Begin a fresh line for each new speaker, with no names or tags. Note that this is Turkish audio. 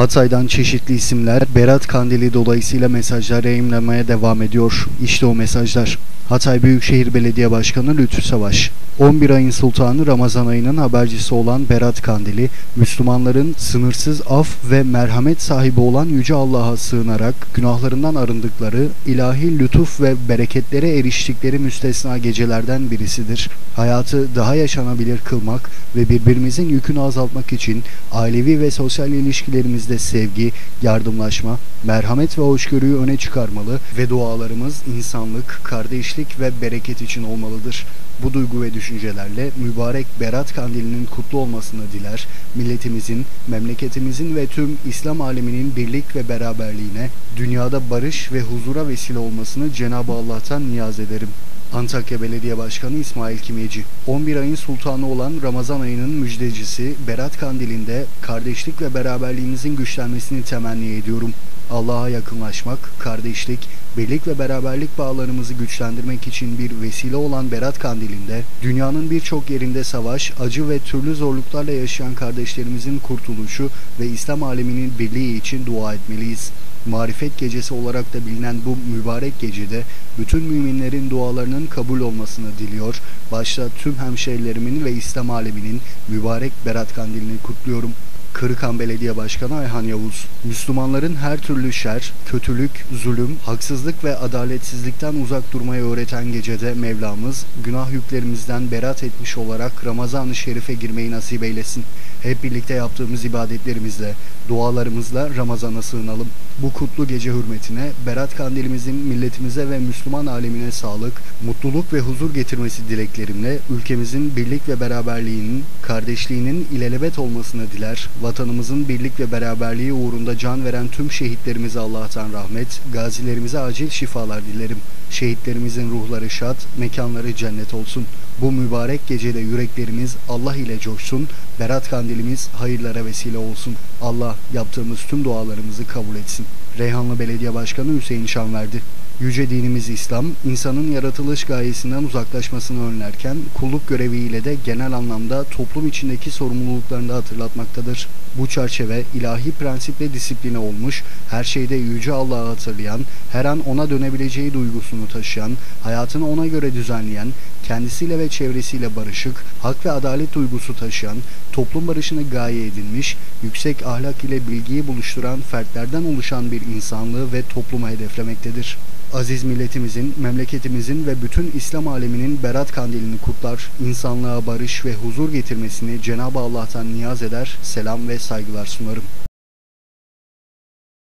Hatay'dan çeşitli isimler Berat Kandili dolayısıyla mesajlar yayınlamaya devam ediyor. İşte o mesajlar. Hatay Büyükşehir Belediye Başkanı Lütfü Savaş 11 ayın sultanı Ramazan ayının habercisi olan Berat Kandili, Müslümanların sınırsız af ve merhamet sahibi olan Yüce Allah'a sığınarak günahlarından arındıkları, ilahi lütuf ve bereketlere eriştikleri müstesna gecelerden birisidir. Hayatı daha yaşanabilir kılmak ve birbirimizin yükünü azaltmak için ailevi ve sosyal ilişkilerimizde sevgi, yardımlaşma, merhamet ve hoşgörüyü öne çıkarmalı ve dualarımız insanlık, kardeşlik ve bereket için olmalıdır. Bu duygu ve düşüncelerle mübarek Berat Kandili'nin kutlu olmasını diler, milletimizin, memleketimizin ve tüm İslam aleminin birlik ve beraberliğine, dünyada barış ve huzura vesile olmasını Cenab-ı Allah'tan niyaz ederim. Antakya Belediye Başkanı İsmail Kimyeci 11 ayın sultanı olan Ramazan ayının müjdecisi Berat Kandili'nde kardeşlik ve beraberliğimizin güçlenmesini temenni ediyorum. Allah'a yakınlaşmak, kardeşlik, birlik ve beraberlik bağlarımızı güçlendirmek için bir vesile olan Berat Kandili'nde dünyanın birçok yerinde savaş, acı ve türlü zorluklarla yaşayan kardeşlerimizin kurtuluşu ve İslam aleminin birliği için dua etmeliyiz. Marifet gecesi olarak da bilinen bu mübarek gecede bütün müminlerin dualarının kabul olmasını diliyor. Başta tüm hemşehrilerimin ve İslam aleminin mübarek Berat Kandilini kutluyorum. Kırıkan Belediye Başkanı Ayhan Yavuz, Müslümanların her türlü şer, kötülük, zulüm, haksızlık ve adaletsizlikten uzak durmayı öğreten gecede Mevlamız, günah yüklerimizden berat etmiş olarak Ramazan-ı Şerif'e girmeyi nasip eylesin. Hep birlikte yaptığımız ibadetlerimizle, dualarımızla Ramazan'a sığınalım. Bu kutlu gece hürmetine Berat Kandilimizin milletimize ve Müslüman alemine sağlık, mutluluk ve huzur getirmesi dileklerimle ülkemizin birlik ve beraberliğinin, kardeşliğinin ilelebet olmasını diler. Vatanımızın birlik ve beraberliği uğrunda can veren tüm şehitlerimize Allah'tan rahmet, gazilerimize acil şifalar dilerim. Şehitlerimizin ruhları şad, mekanları cennet olsun. Bu mübarek gecede yüreklerimiz Allah ile coşsun, Berat Kandilimiz hayırlara vesile olsun. Allah yaptığımız tüm dualarımızı kabul etsin. Reyhanlı Belediye Başkanı Hüseyin Şan verdi. Yüce dinimiz İslam, insanın yaratılış gayesinden uzaklaşmasını önlerken kulluk göreviyle de genel anlamda toplum içindeki sorumluluklarını hatırlatmaktadır. Bu çerçeve ilahi prensiple disipline olmuş, her şeyde Yüce Allah'ı hatırlayan, her an ona dönebileceği duygusunu taşıyan, hayatını ona göre düzenleyen, kendisiyle ve çevresiyle barışık, hak ve adalet duygusu taşıyan, toplum barışını gaye edinmiş, yüksek ahlak ile bilgiyi buluşturan fertlerden oluşan bir insanlığı ve toplumu hedeflemektedir. Aziz milletimizin, memleketimizin ve bütün İslam aleminin Berat Kandilini kutlar, insanlığa barış ve huzur getirmesini Cenab-ı Allah'tan niyaz eder, selam ve saygılar sunarım.